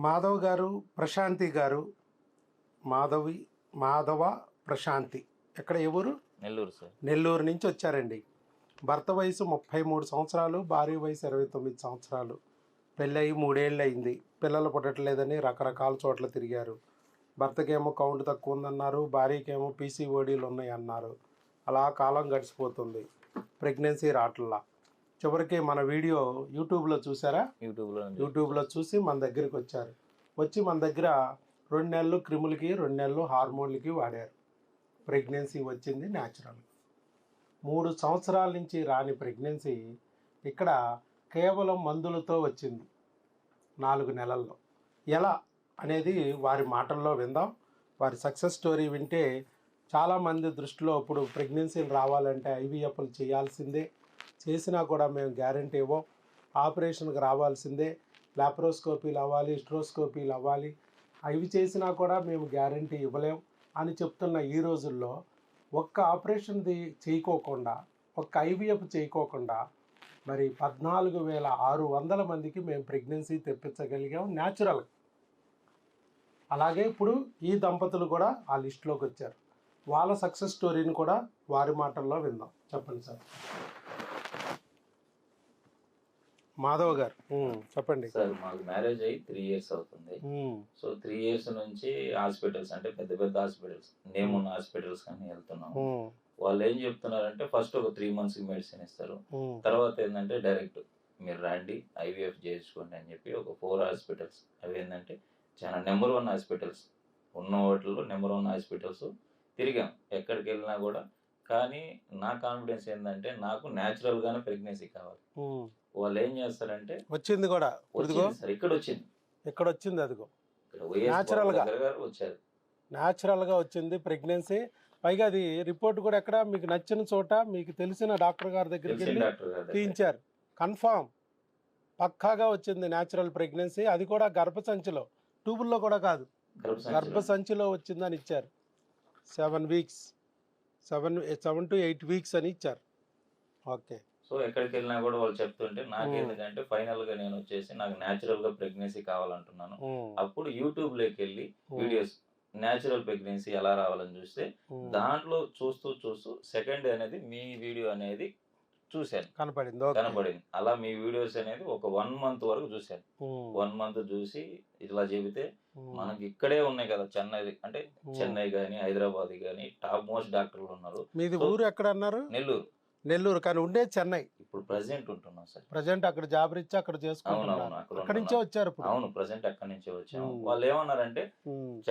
మాధవ్ గారు ప్రశాంతి గారు మాధవి మాధవ ప్రశాంతి. ఎక్కడ ఎవరు నెల్లూరు సార్. నెల్లూరు నుంచి వచ్చారండి. భర్త వయసు ముప్పై మూడు సంవత్సరాలు భార్య వయసు ఇరవై తొమ్మిది సంవత్సరాలు. పెళ్ళయి మూడేళ్ళు అయింది పిల్లలు పుట్టట్లేదని రకరకాల చోట్ల తిరిగారు. భర్తకేమో కౌంట్ తక్కువ ఉందన్నారు భార్యకేమో పీసీఓడీలు ఉన్నాయి అన్నారు అలా కాలం గడిచిపోతుంది. ప్రెగ్నెన్సీ రావట్లా చివరికి మన వీడియో యూట్యూబ్లో చూసారా? యూట్యూబ్లో యూట్యూబ్లో చూసి మన దగ్గరికి వచ్చారు. వచ్చి మన దగ్గర రెండు నెలలు క్రిములకి రెండు నెలలు హార్మోన్లకి వాడారు. ప్రెగ్నెన్సీ వచ్చింది న్యాచురల్ మూడు సంవత్సరాల నుంచి రాని ప్రెగ్నెన్సీ ఇక్కడ కేవలం మందులతో వచ్చింది నాలుగు నెలల్లో. ఎలా అనేది వారి మాటల్లో విందాం. వారి సక్సెస్ స్టోరీ వింటే చాలామంది దృష్టిలో ఇప్పుడు ప్రెగ్నెన్సీలు రావాలంటే ఐవీఎఫ్లు చేయాల్సిందే. చేసినా కూడా మేము గ్యారంటీ ఇవ్వం. ఆపరేషన్కి రావాల్సిందే. లాప్రోస్కోపీలు అవ్వాలి స్ట్రోస్కోపీలు అవ్వాలి. అవి చేసినా కూడా మేము గ్యారంటీ ఇవ్వలేం అని చెప్తున్న ఈ రోజుల్లో ఒక్క ఆపరేషన్ది చేయకోకుండా ఒక్క ఐవీఎఫ్ చేయకోకుండా మరి పద్నాలుగు వేల ఆరు వందల మందికి మేము ప్రెగ్నెన్సీ తెప్పించగలిగాం న్యాచురల్. అలాగే ఇప్పుడు ఈ దంపతులు కూడా ఆ లిస్టులోకి వచ్చారు. వాళ్ళ సక్సెస్ స్టోరీని కూడా వారి మాటల్లో విందాం. చెప్పండి సార్. మాధవ్ గారు. చెప్పండి. సార్ మాకు మ్యారేజ్ అయ్యి త్రీ ఇయర్స్ అవుతుంది. సో త్రీ ఇయర్స్ నుంచి హాస్పిటల్స్ అంటే పెద్ద పెద్ద హాస్పిటల్స్ నేమ్ ఉన్న హాస్పిటల్స్ కానీ వెళ్తున్నాం వాళ్ళు ఏం చెప్తున్నారంటే ఫస్ట్ ఒక త్రీ మంత్స్కి మెడిసిన్ ఇస్తారు. తర్వాత ఏంటంటే డైరెక్ట్ మీరు రండి ఐవీఎఫ్ చేయించుకోండి అని చెప్పి ఒక ఫోర్ హాస్పిటల్స్. అవి ఏంటంటే చాలా నెంబర్ వన్ హాస్పిటల్స్. ఉన్న వాటిల్లో నెంబర్ వన్ హాస్పిటల్స్ తిరిగాం. ఎక్కడికి వెళ్ళినా కూడా. కానీ నా కాన్ఫిడెన్స్ ఏంటంటే నాకు natural గానే ప్రెగ్నెన్సీ కావాలి. వాళ్ళు ఏం చేస్తారంటే వచ్చింది కూడా. సార్ ఇక్కడ వచ్చింది. ఇక్కడ వచ్చింది అదిగో. Natural గా. వచ్చారు. న్యాచురల్గా వచ్చింది ప్రెగ్నెన్సీ. పైగా అది రిపోర్ట్ కూడా ఎక్కడ మీకు నచ్చిన చోట మీకు తెలిసిన డాక్టర్ గారి దగ్గరికి వెళ్ళి దగ్గర. తీయించారు. కన్ఫామ్ పక్కాగా వచ్చింది న్యాచురల్ ప్రెగ్నెన్సీ అది కూడా గర్భసంచిలో. ట్యూబుల్లో కూడా కాదు. గర్భసంచిలో. గర్భసంచిలో వచ్చిందని ఇచ్చారు. Seven weeks seven seven to eight weeks అని ఇచ్చారు. ఓకే సో ఎక్కడికి వెళ్ళినా కూడా వాళ్ళు చెప్తుంటే నాకు ఎందుకంటే ఫైనల్గా నేను వచ్చేసి నాకు నేచురల్గా ప్రెగ్నెన్సీ కావాలంటున్నాను. అప్పుడు యూట్యూబ్లోకి వెళ్ళి వీడియోస్ నేచురల్ ప్రెగ్నెన్సీ ఎలా రావాలని చూస్తే. దాంట్లో చూస్తూ చూస్తూ సెకండ్ అనేది మీ వీడియో అనేది చూశాను. కనపడింది. ఓకే. కనబడింది అలా మీ వీడియోస్ అనేది ఒక వన్ మంత్ వరకు చూశాను. వన్ మంత్ చూసి ఇట్లా చెబితే మనకి ఇక్కడే ఉన్నాయి కదా చెన్నై అంటే. చెన్నై గానీ హైదరాబాద్ గానీ టాప్ మోస్ట్ డాక్టర్లు ఉన్నారు. మీది ఊరు ఎక్కడ అన్నారు నెల్లూరు. నెల్లూరు కానీ ఉండేది చెన్నై. ఇప్పుడు ప్రజెంట్ ఉంటున్నాం సార్. ప్రజెంట్ అక్కడ జాబ్ రిచ్చి అక్కడ అవును అక్కడ నుంచే. వచ్చారు ఇప్పుడు. అవును ప్రజెంట్ అక్కడి నుంచే వచ్చాము. వాళ్ళు ఏమన్నారంటే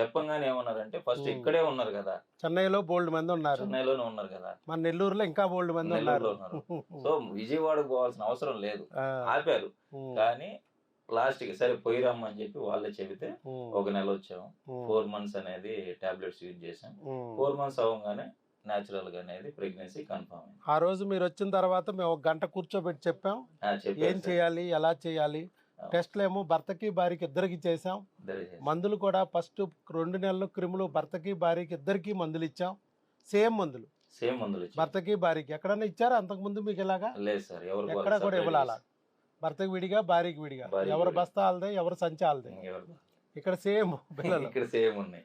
చెప్పంగానే ఏమన్నారంటే ఫస్ట్. ఇక్కడే ఉన్నారు కదా. చెన్నైలో బోల్డ్ మంది ఉన్నారు. చెన్నైలోనే ఉన్నారు కదా. మన నెల్లూరులో ఇంకా బోల్డ్ మంది ఉన్నారు. సో విజయవాడకు పోవాల్సిన అవసరం లేదు. ఆపారు. కానీ లాస్ట్కి సరే పోయిరమ్మని చెప్పి వాళ్ళే చెబితే ఒక నెల వచ్చాము. ఫోర్ మంత్స్ అనేది టాబ్లెట్స్ యూజ్ చేసాం. ఫోర్ మంత్స్ అవ్వగానే న్యాచురల్గా అనేది ప్రెగ్నెన్సీ కన్ఫర్మ్ ఆ రోజు మీరు వచ్చిన తర్వాత మేము ఒక గంట కూర్చోబెట్టి చెప్పాం. ఏం. చేయాలి ఎలా చేయాలి. టెస్ట్లు ఏమో భర్తకి భార్యకి ఇద్దరికి చేసాం. మందులు కూడా ఫస్ట్ రెండు నెలలు క్రిములు భర్తకి భార్యకి ఇద్దరికి మందులు ఇచ్చాం. సేమ్ మందులు. సేమ్ మందులు. భర్తకి భార్యకి. ఎక్కడన్నా ఇచ్చారా అంతకుముందు మీకు ఇలాగా? లేదు సార్ ఎవరు ఎక్కడ కూడా ఇవ్వాల భర్తకి విడిగా భార్యకి విడిగా. ఎవరు. బస్తా ఆల్దే ఎవరు సంచి ఆల్దే ఇక్కడ సేమ్ పిల్లలు ఇక్కడ సేమ్ ఉన్నాయి.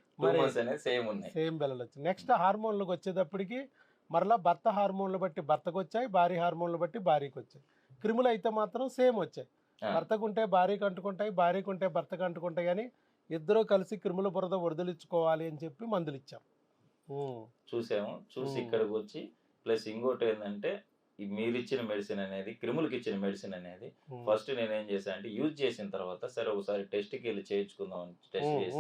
అనేది సేమ్ ఉన్నాయి. సేమ్ పిల్లలు వచ్చి నెక్స్ట్ హార్మోన్లకు వచ్చేటప్పటికి మరలా భర్త హార్మోన్లు బట్టి భర్తకు వచ్చాయి భార్య హార్మోన్లు బట్టి భార్యకి వచ్చాయి. క్రిములు అయితే మాత్రం సేమ్ వచ్చాయి. భర్తకు ఉంటే భార్యకు అంటుకుంటాయి భార్యకు ఉంటే భర్తకు అంటుకుంటాయి కానీ ఇద్దరూ కలిసి క్రిముల బురద వదిలించుకోవాలి అని చెప్పి మందులు ఇచ్చాం. చూసాము. చూసి. ఇక్కడికి వచ్చి ప్లస్ ఇంకోటి ఏంటంటే మీరు ఇచ్చిన మెడిసిన్ అనేది క్రిములకి ఇచ్చిన మెడిసిన్ అనేది. ఫస్ట్ నేను ఏం చేశాను అంటే యూజ్ చేసిన తర్వాత సరే ఒకసారి టెస్ట్కి వెళ్ళి చేయించుకుందాం అని టెస్ట్ చేసి.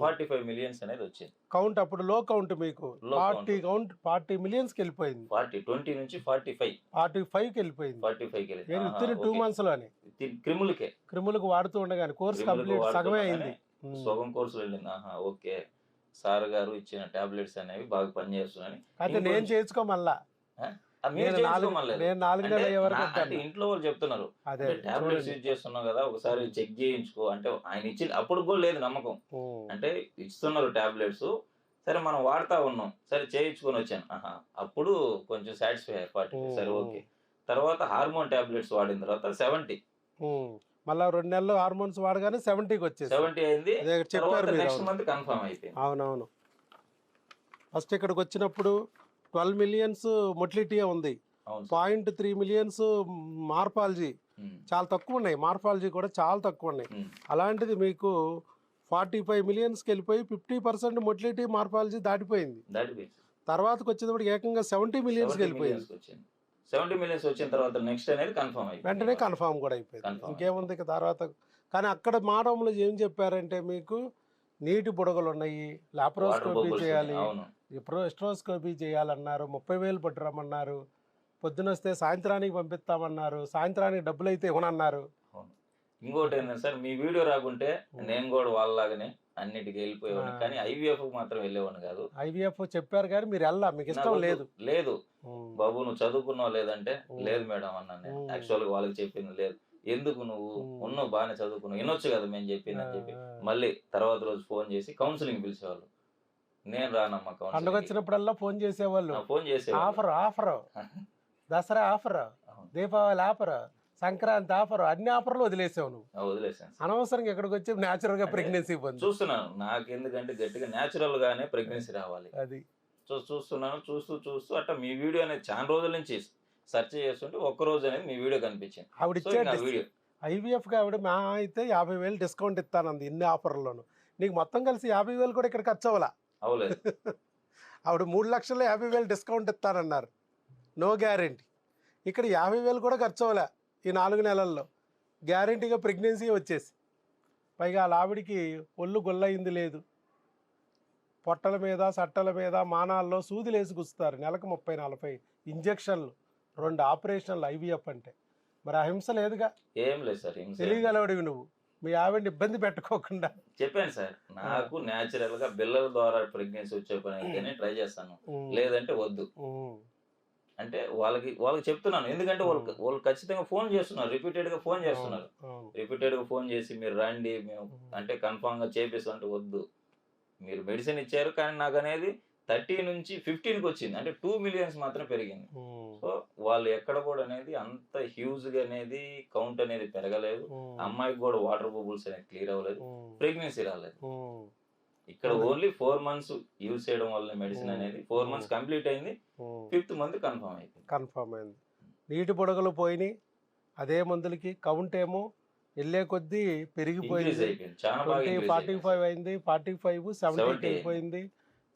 ఫార్టీ ఫైవ్ మిలియన్స్ అనేది వచ్చింది. కౌంట్ అప్పుడు లో కౌంట్ మీకు. ఫార్టీ కౌంట్ ఫార్టీ మిలియన్స్కి వెళ్ళిపోయింది. ఫార్టీ ట్వంటీ నుంచి ఫార్టీ ఫైవ్ ఫార్టీ ఫైవ్కి వెళ్ళిపోయింది ఫార్టీ ఫైవ్కి ఇచ్చిన టూ మంత్స్లోనే క్రిములకే. క్రిములకు వాడుతూ ఉండగానే కోర్స్ కంప్లీట్ సగమే అయింది. సగం కోర్సు వెళ్ళింది. ఆహా ఓకే. సార్ గారు ఇచ్చిన టాబ్లెట్స్ అనేవి బాగా పనిచేస్తున్నాయని అయితే నేను ఇంకొంచెం- నేను నాలుగు నెలలు అయ్యే వరకు ఇంట్లో వాళ్ళు చెప్తున్నారు. టాబ్లెట్స్. యూజ్ చేస్తున్నావు కదా ఒకసారి చెక్ చేయించుకో. అంటే ఆయన ఇచ్చిన అప్పుడు కూడా లేదు నమ్మకం. అంటే ఇస్తున్నారు టాబ్లెట్స్. సరే మనం వాడుతా ఉన్నాం. సరే చేయించుకొని వచ్చాను. ఆహా అప్పుడు కొంచెం సాటిస్ఫై అయ్యారు. సరే ఓకే. తర్వాత హార్మోన్ టాబ్లెట్స్ వాడిన తర్వాత సెవెంటీ. మళ్ళీ రెండు నెలలు హార్మోన్స్ వాడగానే సెవెంటీకి వచ్చేసి. సెవెంటీ అయింది. చెప్పారు కన్ఫర్మ్ అయిపోయింది. అవునవును. ఫస్ట్ ఇక్కడికి వచ్చినప్పుడు ట్వెల్వ్ మిలియన్స్ మొటిలిటీ ఉంది. పాయింట్ త్రీ మిలియన్స్ మార్పాలజీ చాలా తక్కువ ఉన్నాయి. మార్పాలజీ కూడా చాలా తక్కువ ఉన్నాయి. అలాంటిది మీకు ఫార్టీ ఫైవ్ మిలియన్స్కి వెళ్ళిపోయి ఫిఫ్టీ పర్సెంట్ మొటిలిటీ మార్పాలజీ దాటిపోయింది. తర్వాతకి వచ్చేటప్పుడు ఏకంగా సెవెంటీ మిలియన్స్కి వెళ్ళిపోయింది. సెవెంటీ మిలియన్స్ వచ్చిన తర్వాత నెక్స్ట్ అనేది కన్ఫర్మ్ అయిపోయింది. వెంటనే కన్ఫామ్ కూడా అయిపోయింది. ఇంకేముంది ఇక తర్వాత. కానీ అక్కడ మాడంలో ఏం చెప్పారంటే మీకు నీటి బుడగలు ఉన్నాయి లాప్రోస్కోపీ చేయాలి ఇప్పుడు ఎస్ట్రోస్కోపీ చేయాలన్నారు ముప్పై వేలు పట్టురమ్మన్నారు పొద్దునొస్తే సాయంత్రానికి పంపిస్తామన్నారు సాయంత్రానికి డబ్బులు అయితే ఇవ్వనన్నారు. ఇంకోటి ఏంటంటే సార్ మీ వీడియో రాకుంటే నేను కూడా వాళ్ళలాగానే అన్నిటికీ వెళ్ళిపోయేవాడిని. కానీ ఐవీఎఫ్ మాత్రం వెళ్ళేవాడిని కాదు ఐవీఎఫ్ చెప్పారు కానీ మీరు వెళ్ళా మీకు ఇష్టం లేదు లేదు. బాబు నువ్వు చదువుకున్నావు లేదంటే. లేదు మేడం అన్నాను నేను ఉమ్. యాక్చువల్గా వాళ్ళకి చెప్పింది లేదు ఎందుకు నువ్వు. ఉన్నావు బాగానే చదువుకున్నావు వినొచ్చు కదా మేము చెప్పింది అని చెప్పి మళ్ళీ తర్వాత రోజు ఫోన్ చేసి కౌన్సిలింగ్ పిలిచేవాళ్ళు నేను రానమ్మా పండుగ వచ్చినప్పుడల్లా ఫోన్ చేసేవాళ్ళు. ఫోన్ చేసే offer offer. Dasara offer Deepavali offer Sankranti offer అన్ని ఆఫర్లు వదిలేసావు నువ్వు. వదిలేసాను. సార్. అనవసరంగా ఇక్కడికి వచ్చి న్యాచురల్గా ప్రెగ్నెన్సీ పొంది చూస్తున్నాను నాకు ఎందుకంటే గట్టిగా న్యాచురల్ గానే ప్రెగ్నెన్సీ రావాలి. అది. చూస్తున్నాను చూస్తూ చూస్తూ అట్లా మీ వీడియో అనేది చాలా రోజుల నుంచి సెర్చ్ చేస్తుంటే ఒక్క రోజు అనేది మీ వీడియో కనిపించింది. ఆవిడ వీడియో. ఐవీఎఫ్కి ఆవిడ మా అయితే యాభై వేలు డిస్కౌంట్ ఇస్తానంది ఇన్ని ఆఫర్లోను. నీకు మొత్తం కలిసి యాభై వేలు కూడా ఇక్కడ ఖర్చు అవ్వాల? అవ్వలేదు ఆవిడ మూడు లక్షలు యాభై వేలు డిస్కౌంట్ ఇస్తానన్నారు. No guarantee. ఇక్కడ యాభై వేలు కూడా ఖర్చు అవ్వలే ఈ నాలుగు నెలల్లో. గ్యారెంటీగా ప్రెగ్నెన్సీ వచ్చేసి. పైగా వాళ్ళ ఆవిడికి ఒళ్ళు గొల్లయింది లేదు. పొట్టల మీద సట్టల మీద మానాల్లో సూదులు వేసి గుస్తారు నెలకు ముప్పై నలభై ఇంజక్షన్లు రెండు ఆపరేషన్లు ఐవీఎఫ్ అంటే. మరి ఆ హింస లేదుగా? ఏం లేదు సార్. తెలియగలవాడివి నువ్వు. మీ ఆవిడని ఇబ్బంది పెట్టుకోకుండా. చెప్పాను సార్ నాకు న్యాచురల్గా బిల్లల ద్వారా ప్రెగ్నెన్సీ వచ్చే పని అయితేనే ట్రై చేస్తాను. లేదంటే వద్దు. అంటే వాళ్ళకి వాళ్ళకి చెప్తున్నాను. ఎందుకంటే వాళ్ళు వాళ్ళు ఖచ్చితంగా ఫోన్ చేస్తున్నారు. రిపీటెడ్గా ఫోన్ చేస్తున్నారు. రిపీటెడ్గా ఫోన్ చేసి మీరు రండి మేము అంటే కన్ఫామ్గా చేపిస్తాం అంటే వద్దు. మీరు మెడిసిన్ ఇచ్చారు కానీ నాకు అనేది థర్టీ నుంచి ఫిఫ్టీన్కి వచ్చింది. అంటే టూ మిలియన్స్ మాత్రం పెరిగింది. సో వాళ్ళు ఎక్కడ కూడా అనేది అంత హ్యూజ్గా అనేది కౌంట్ అనేది పెరగలేదు. అమ్మాయికి కూడా వాటర్ బబుల్స్ అనేది క్లియర్ అవ్వలేదు. ప్రెగ్నెన్సీ రాలేదు. ఇక్కడ. ఓన్లీ ఫోర్ మంత్స్ యూజ్ చేయడం వల్ల మెడిసిన్. అనేది ఫోర్. మంత్స్ కంప్లీట్ అయింది. ఫిఫ్త్ మంత్ కన్ఫర్మ్ అయిపోయింది కన్ఫర్మ్ అయింది. నీటి బుడగలు పోయినాయి. అదే మందులకి కౌంట్ ఏమో వెళ్ళే కొద్దీ పెరిగిపోయింది. అయిపోయింది. ఫార్టీ అయిపోయింది. ఫైవ్ అయింది ఫార్టీ ఫైవ్ సెవెంటీకి 70 వెళ్ళిపోయింది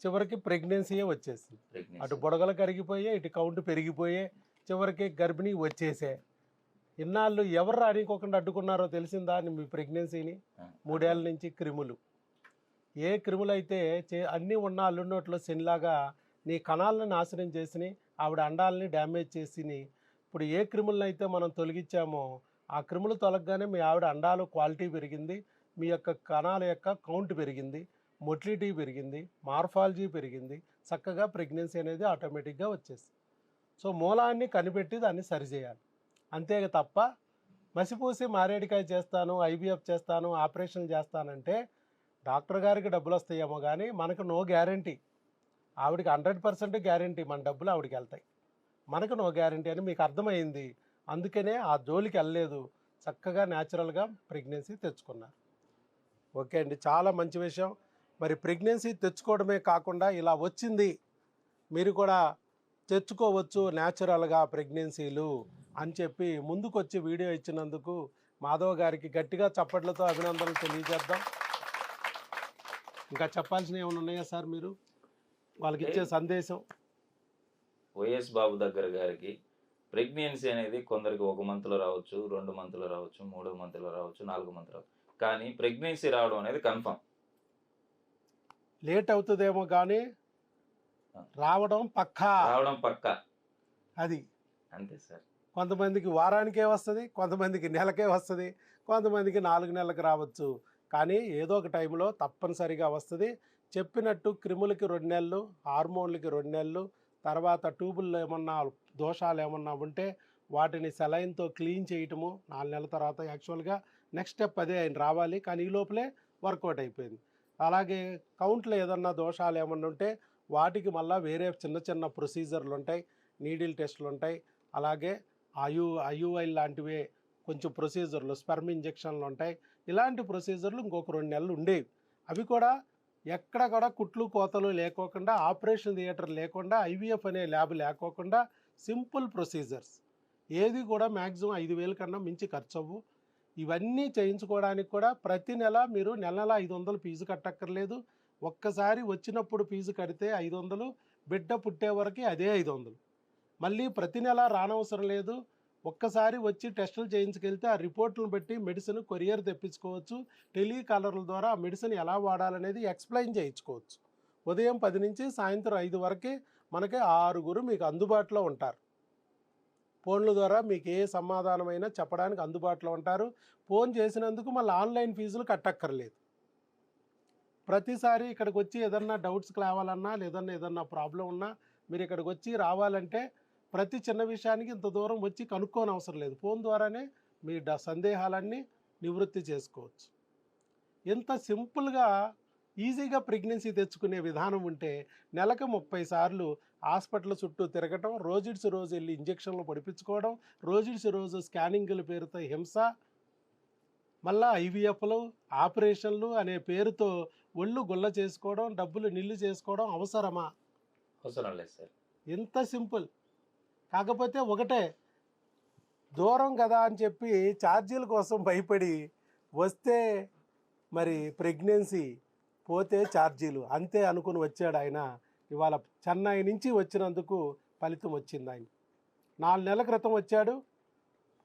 చివరికి ప్రెగ్నెన్సీయే వచ్చేసింది. అటు బుడగలు కరిగిపోయే ఇటు కౌంట్ పెరిగిపోయే చివరికి గర్భిణీ వచ్చేసే. ఇన్నాళ్ళు ఎవరు రానికోకుండా అడ్డుకున్నారో తెలిసిందా మీ ప్రెగ్నెన్సీని? ఆ, మూడేళ్ళ నుంచి క్రిములు. ఏ క్రిములు అయితే చే అన్నీ ఉన్న అల్లున్నోట్లో శనిలాగా నీ కణాలను నాశనం చేసినాయి ఆవిడ అండాలని డ్యామేజ్ చేసినాయి ఇప్పుడు ఏ క్రిములను అయితే మనం తొలగించామో ఆ క్రిములు తొలగగానే మీ ఆవిడ అండాలు క్వాలిటీ పెరిగింది మీ యొక్క కణాల యొక్క కౌంట్ పెరిగింది. మొటిలిటీ పెరిగింది మార్ఫాలజీ పెరిగింది చక్కగా ప్రెగ్నెన్సీ అనేది ఆటోమేటిక్గా వచ్చేసి సో మూలాన్ని కనిపెట్టి దాన్ని సరిచేయాలి అంతే తప్ప మసిపూసి మారేడికాయ చేస్తాను ఐబీఎఫ్ చేస్తాను ఆపరేషన్ చేస్తానంటే డాక్టర్ గారికి డబ్బులు వస్తాయేమో కానీ మనకు నో గ్యారంటీ. ఆవిడకి హండ్రెడ్ పర్సెంట్ గ్యారంటీ మన డబ్బులు ఆవిడకి వెళ్తాయి. మనకు నో గ్యారంటీ అని మీకు అర్థమైంది. అందుకనే ఆ జోలికి వెళ్ళలేదు. చక్కగా న్యాచురల్గా ప్రెగ్నెన్సీ తెచ్చుకున్నారు. ఓకే అండి. చాలా మంచి విషయం. మరి ప్రెగ్నెన్సీ తెచ్చుకోవడమే కాకుండా ఇలా వచ్చింది మీరు కూడా తెచ్చుకోవచ్చు న్యాచురల్గా ప్రెగ్నెన్సీలు అని చెప్పి ముందుకొచ్చి వీడియో ఇచ్చినందుకు మాధవ్ గారికి గట్టిగా చప్పట్లతో అభినందనలు తెలియజేద్దాం. ఇంకా చెప్పాల్సినవి ఏమైనా ఉన్నాయా సార్ మీరు? వాళ్ళకి ఇచ్చే సందేశం. వైఎస్ బాబు దగ్గర గారికి ప్రెగ్నెన్సీ అనేది కొందరికి ఒక మంత్లో రావచ్చు రెండు మంత్లో రావచ్చు మూడు మంత్లో రావచ్చు నాలుగు మంత్లో కానీ ప్రెగ్నెన్సీ రావడం అనేది కన్ఫర్మ్. లేట్ అవుతుందేమో కానీ రావడం పక్కా. రావడం పక్క. అది. అంతే సార్. కొంతమందికి వారానికే వస్తుంది కొంతమందికి నెలకే వస్తుంది కొంతమందికి నాలుగు నెలలకు రావచ్చు. కానీ ఏదో ఒక టైంలో తప్పనిసరిగా వస్తుంది. చెప్పినట్టు క్రిములకి రెండు నెలలు హార్మోన్లకి రెండు నెలలు తర్వాత ట్యూబుల్లో ఏమన్నా దోషాలు ఏమన్నా ఉంటే వాటిని సెలైన్తో క్లీన్ చేయటము నాలుగు నెలల తర్వాత యాక్చువల్గా నెక్స్ట్ స్టెప్ అదే ఆయన రావాలి. కానీ ఈ లోపలే వర్కౌట్ అయిపోయింది. అలాగే కౌంట్లో ఏదన్నా దోషాలు ఏమన్నా ఉంటే వాటికి మళ్ళీ వేరే చిన్న చిన్న ప్రొసీజర్లు ఉంటాయి నీడిల్ టెస్టులు ఉంటాయి. అలాగే ఐయు ఐయుఐ లాంటివే కొంచెం ప్రొసీజర్లు స్పెర్మ్ ఇంజెక్షన్లు ఉంటాయి. ఇలాంటి ప్రొసీజర్లు ఇంకొక రెండు నెలలు ఉండేవి. అవి కూడా ఎక్కడ కూడా కుట్లు కోతలు లేకోకుండా ఆపరేషన్ థియేటర్ లేకుండా ఐవీఎఫ్ అనే ల్యాబ్ లేకోకుండా సింపుల్ ప్రొసీజర్స్. ఏది కూడా మ్యాక్సిమం ఐదు వేల కన్నా మించి ఖర్చు అవ్వు ఇవన్నీ చేయించుకోవడానికి కూడా ప్రతి నెల మీరు నెల నెల ఐదు వందలు ఫీజు కట్టక్కర్లేదు. ఒక్కసారి వచ్చినప్పుడు ఫీజు కడితే ఐదు వందలు బిడ్డ పుట్టే వరకు అదే ఐదు వందలు. మళ్ళీ ప్రతి నెల రానవసరం లేదు. ఒక్కసారి వచ్చి టెస్టులు చేయించుకెళ్తే ఆ రిపోర్ట్లను బట్టి మెడిసిన్ కొరియర్ తెప్పించుకోవచ్చు. టెలికాలర్ల ద్వారా ఆ మెడిసిన్ ఎలా వాడాలనేది ఎక్స్ప్లెయిన్ చేయించుకోవచ్చు. ఉదయం పది నుంచి సాయంత్రం ఐదు వరకు మనకి ఆరుగురు మీకు అందుబాటులో ఉంటారు. ఫోన్ల ద్వారా మీకు ఏ సమాధానమైనా చెప్పడానికి అందుబాటులో ఉంటారు. ఫోన్ చేసినందుకు మళ్ళీ ఆన్లైన్ ఫీజులు కట్టక్కర్లేదు. ప్రతిసారి ఇక్కడికి వచ్చి ఏదన్నా డౌట్స్ కావాలన్నా లేదన్నా ఏదన్నా ప్రాబ్లం ఉన్నా మీరు ఇక్కడికి వచ్చి రావాలంటే ప్రతి చిన్న విషయానికి ఇంత దూరం వచ్చి కనుక్కోని అవసరం లేదు. ఫోన్ ద్వారానే మీ డ- సందేహాలన్నీ నివృత్తి చేసుకోవచ్చు. ఇంత సింపుల్గా ఈజీగా ప్రెగ్నెన్సీ తెచ్చుకునే విధానం ఉంటే నెలకు ముప్పై సార్లు హాస్పిటల్ చుట్టూ తిరగటం రోజుడిసి రోజు వెళ్ళి ఇంజక్షన్లు పొడిపించుకోవడం రోజుడిసి రోజు స్కానింగ్ల పేరుతో హింస మళ్ళా ఐవీఎఫ్లు ఆపరేషన్లు అనే పేరుతో ఒళ్ళు గుల్ల చేసుకోవడం డబ్బులు నిల్లు చేసుకోవడం అవసరమా? అవసరం లేదు సార్. ఎంత సింపుల్. కాకపోతే ఒకటే దూరం కదా అని చెప్పి ఛార్జీల కోసం భయపడి వస్తే మరి ప్రెగ్నెన్సీ పోతే ఛార్జీలు. అంతే అనుకుని వచ్చాడు ఆయన. ఇవాళ చెన్నై నుంచి వచ్చినందుకు ఫలితం వచ్చింది ఆయన. నాలుగు నెలల క్రితం వచ్చాడు.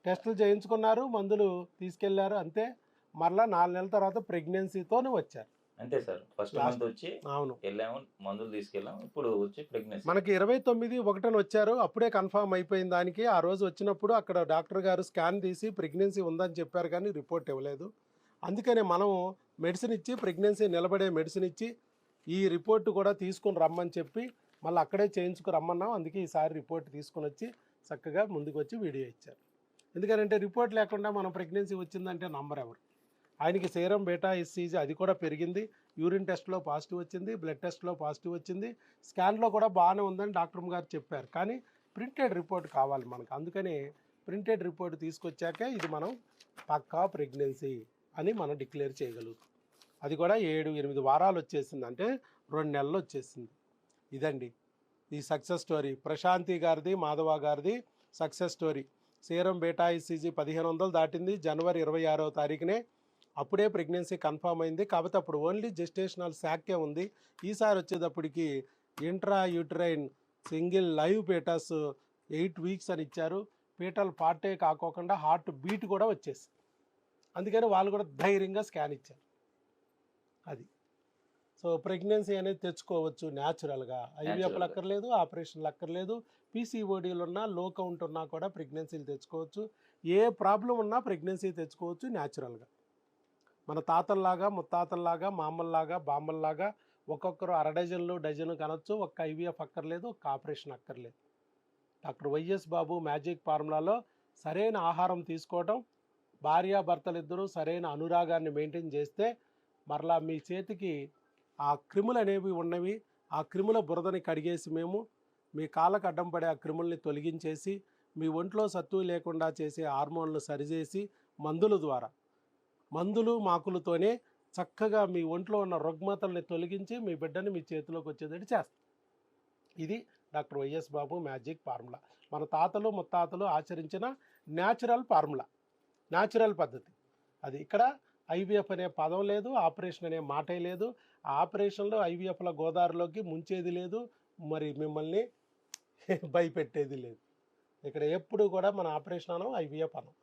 టెస్టులు చేయించుకున్నారు. మందులు తీసుకెళ్ళారు. అంతే. మరలా నాలుగు నెలల తర్వాత ప్రెగ్నెన్సీతోనే వచ్చారు. అంతే సార్. ఫస్ట్ మంత్ వచ్చి అవును. వెళ్ళాము. మందులు తీసుకెళ్ళాము. ఇప్పుడు వచ్చి ప్రెగ్నెన్సీ. మనకి ఇరవై తొమ్మిది ఒకటని వచ్చారు. అప్పుడే కన్ఫామ్ అయిపోయింది దానికి ఆ రోజు వచ్చినప్పుడు అక్కడ డాక్టర్ గారు స్కాన్ తీసి ప్రెగ్నెన్సీ ఉందని చెప్పారు కానీ రిపోర్ట్ ఇవ్వలేదు. అందుకనే మనం మెడిసిన్ ఇచ్చి ప్రెగ్నెన్సీ నిలబడే మెడిసిన్ ఇచ్చి ఈ రిపోర్ట్ కూడా తీసుకుని రమ్మని చెప్పి మళ్ళీ అక్కడే చేయించుకు రమ్మన్నాం. అందుకే ఈసారి రిపోర్ట్ తీసుకుని వచ్చి చక్కగా ముందుకు వచ్చి వీడియో ఇచ్చారు. ఎందుకంటే రిపోర్ట్ లేకుండా మనం ప్రెగ్నెన్సీ వచ్చిందంటే నంబర్ ఎవరు? ఆయనకి సేరం బేటా ఎస్సీజీ అది కూడా పెరిగింది. యూరిన్ టెస్ట్లో పాజిటివ్ వచ్చింది బ్లడ్ టెస్ట్లో పాజిటివ్ వచ్చింది. స్కాన్లో కూడా బాగానే ఉందని డాక్టర్ గారు చెప్పారు. కానీ ప్రింటెడ్ రిపోర్ట్ కావాలి మనకు. అందుకని ప్రింటెడ్ రిపోర్ట్ తీసుకొచ్చాకే ఇది మనం పక్కా ప్రెగ్నెన్సీ అని మనం డిక్లేర్ చేయగలుగుతాం. అది కూడా ఏడు ఎనిమిది వారాలు వచ్చేసింది. అంటే రెండు నెలలు వచ్చేసింది. ఇదండి. ఈ సక్సెస్ స్టోరీ. ప్రశాంతి గారిది మాధవ గారిది సక్సెస్ స్టోరీ. సీరం బేటాయిసీజీ పదిహేను వందలు దాటింది. జనవరి ఇరవై ఆరవ తారీఖునే. అప్పుడే ప్రెగ్నెన్సీ కన్ఫామ్ అయింది. కాబట్టి అప్పుడు ఓన్లీ జెస్టేషనల్ శాఖే ఉంది. ఈసారి వచ్చేటప్పటికి intra uterine single live fetus eight weeks అని ఇచ్చారు. పీటల్ పార్టే కాకోకుండా హార్ట్ బీట్ కూడా వచ్చేసి అందుకని వాళ్ళు కూడా ధైర్యంగా స్కాన్ ఇచ్చారు. అది. సో ప్రెగ్నెన్సీ అనేది తెచ్చుకోవచ్చు న్యాచురల్గా. ఐవీఎఫ్లు. అక్కర్లేదు ఆపరేషన్లు అక్కర్లేదు పీసీఓడీలు ఉన్నా లో కౌంట్ ఉన్నా కూడా ప్రెగ్నెన్సీలు తెచ్చుకోవచ్చు. ఏ ప్రాబ్లం ఉన్నా ప్రెగ్నెన్సీ తెచ్చుకోవచ్చు న్యాచురల్గా. మన తాతల్లాగా ముత్తాతల్లాగా మామల్లాగా బామ్మల్లాగా ఒక్కొక్కరు అర డజన్లు డజన్ కనొచ్చు ఒక్క ఐవీఎఫ్ అక్కర్లేదు ఒక్క ఆపరేషన్ అక్కర్లేదు. డాక్టర్ వైఎస్ బాబు మ్యాజిక్ ఫార్ములాలో సరైన ఆహారం తీసుకోవటం భార్యాభర్తలు ఇద్దరూ సరైన అనురాగాన్ని మెయింటైన్ చేస్తే మరలా మీ చేతికి ఆ క్రిములు అనేవి ఉన్నవి ఆ క్రిముల బురదని కడిగేసి మేము మీ కాళ్ళకు అడ్డం పడే ఆ క్రిముల్ని తొలగించేసి మీ ఒంట్లో సత్తువు లేకుండా చేసే హార్మోన్లు సరిచేసి మందుల ద్వారా మందులు మాకులతోనే చక్కగా మీ ఒంట్లో ఉన్న రుగ్మతల్ని తొలగించి మీ బిడ్డని మీ చేతిలోకి వచ్చేటట్టు చేస్తాం. ఇది doctor YS Babu magic formula. మన తాతలు ముత్తాతలు ఆచరించిన న్యాచురల్ ఫార్ములా న్యాచురల్ పద్ధతి. అది ఇక్కడ ఐవీఎఫ్ అనే పదం లేదు ఆపరేషన్ అనే మాటే లేదు. ఆ ఆపరేషన్లో ఐవీఎఫ్ల గోదావరిలోకి ముంచేది లేదు మరి మిమ్మల్ని భయపెట్టేది లేదు. ఇక్కడ ఎప్పుడు కూడా మన ఆపరేషన్ అనం ఐవీఎఫ్ అనం.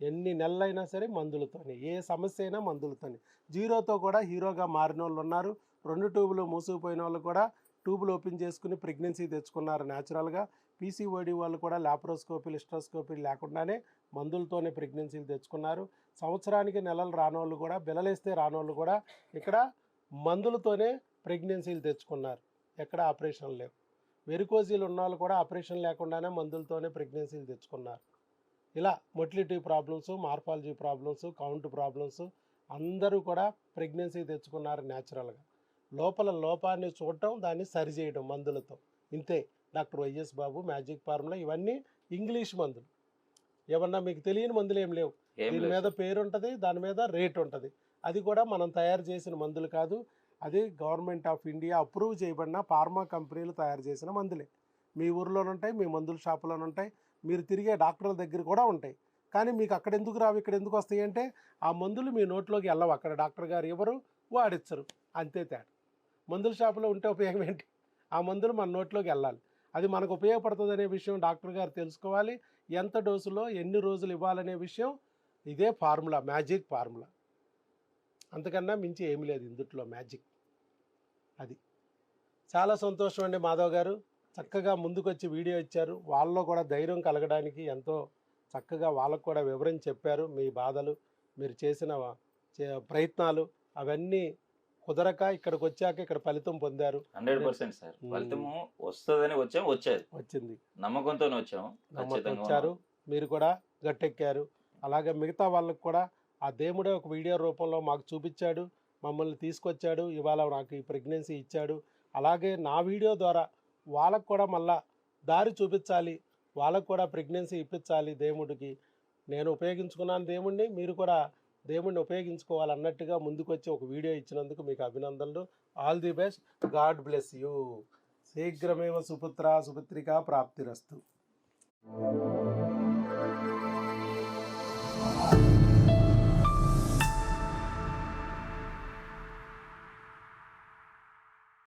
ఎన్ని నెలలైనా సరే మందులతోనే ఏ సమస్య అయినా మందులతోనే జీరోతో కూడా హీరోగా మారిన వాళ్ళు ఉన్నారు. రెండు ట్యూబులు మూసుకుపోయిన వాళ్ళు కూడా ట్యూబులు ఓపెన్ చేసుకుని ప్రెగ్నెన్సీ తెచ్చుకున్నారు న్యాచురల్గా. పీసీఓడి వాళ్ళు కూడా లాప్రోస్కోపీ లిస్ట్రోస్కోపీ లేకుండానే మందులతోనే ప్రెగ్నెన్సీలు తెచ్చుకున్నారు. సంవత్సరానికి నెలలు రానోళ్ళు కూడా బిలలేస్తే రానోళ్ళు కూడా ఇక్కడ మందులతోనే ప్రెగ్నెన్సీలు తెచ్చుకున్నారు. ఎక్కడ ఆపరేషన్ లేవు. వెరికోజీలు ఉన్న వాళ్ళు కూడా ఆపరేషన్ లేకుండానే మందులతోనే ప్రెగ్నెన్సీలు తెచ్చుకున్నారు. ఇలా motility problems morphology problems count problems అందరూ కూడా ప్రెగ్నెన్సీ తెచ్చుకున్నారు న్యాచురల్గా. లోపల లోపాన్ని చూడటం దాన్ని సరిచేయడం మందులతో. ఇంతే doctor YS Babu magic formula ఇవన్నీ ఇంగ్లీష్ మందులు. ఏమన్నా మీకు తెలియని మందులు ఏం లేవు. దీని మీద పేరు ఉంటుంది దాని మీద రేట్ ఉంటుంది అది కూడా మనం తయారు చేసిన మందులు కాదు అది గవర్నమెంట్ ఆఫ్ ఇండియా అప్రూవ్ చేయబడిన ఫార్మా కంపెనీలు తయారు చేసిన మందులే. మీ ఊర్లోనే ఉంటాయి మీ మందుల షాపులోనే ఉంటాయి మీరు తిరిగే డాక్టర్ల దగ్గర కూడా ఉంటాయి. కానీ మీకు అక్కడ ఎందుకు రావు ఇక్కడ ఎందుకు వస్తాయి అంటే ఆ మందులు మీ నోట్లోకి వెళ్ళవు. అక్కడ డాక్టర్ గారు ఎవరు వాడిచ్చరు. అంతే తేడా. మందుల షాపులో ఉంటే ఉపయోగం ఏంటి? ఆ మందులు మన నోట్లోకి వెళ్ళాలి. అది మనకు ఉపయోగపడుతుంది అనే విషయం డాక్టర్ గారు తెలుసుకోవాలి. ఎంత డోసులో ఎన్ని రోజులు ఇవ్వాలనే విషయం ఇదే ఫార్ములా మ్యాజిక్ ఫార్ములా. అంతకన్నా మించి ఏమీ లేదు ఇందుట్లో మ్యాజిక్. అది. చాలా సంతోషం అండి మాధవ్ గారు. చక్కగా ముందుకొచ్చి వీడియో ఇచ్చారు. వాళ్ళలో కూడా ధైర్యం కలగడానికి ఎంతో చక్కగా వాళ్ళకు కూడా వివరించి చెప్పారు. మీ బాధలు మీరు చేసిన ప్రయత్నాలు అవన్నీ కుదరక ఇక్కడికి వచ్చాక ఇక్కడ ఫలితం పొందారు. Hundred percent sir. ఉమ్. ఫలితము వస్తుందని వచ్చాం వచ్చేది వచ్చింది. నమ్మకంతోనే వచ్చాం. నమ్మకం ఖచ్చితంగా వచ్చారు. మీరు కూడా గట్టెక్కారు. అలాగే మిగతా వాళ్ళకు కూడా ఆ దేవుడే ఒక వీడియో రూపంలో మాకు చూపించాడు మమ్మల్ని తీసుకొచ్చాడు ఇవాళ నాకు ఈ ప్రెగ్నెన్సీ ఇచ్చాడు. అలాగే నా వీడియో ద్వారా వాళ్ళకు కూడా మళ్ళా దారి చూపించాలి వాళ్ళకు కూడా ప్రెగ్నెన్సీ ఇప్పించాలి దేవుడికి. నేను ఉపయోగించుకున్నాను దేవుణ్ణి మీరు కూడా దేవుణ్ణి ఉపయోగించుకోవాలన్నట్టుగా ముందుకొచ్చి ఒక వీడియో ఇచ్చినందుకు మీకు అభినందనలు. All the best god bless you శీఘ్రమేవ సుపుత్ర సుపుత్రిక ప్రాప్తిరస్తు. Bye.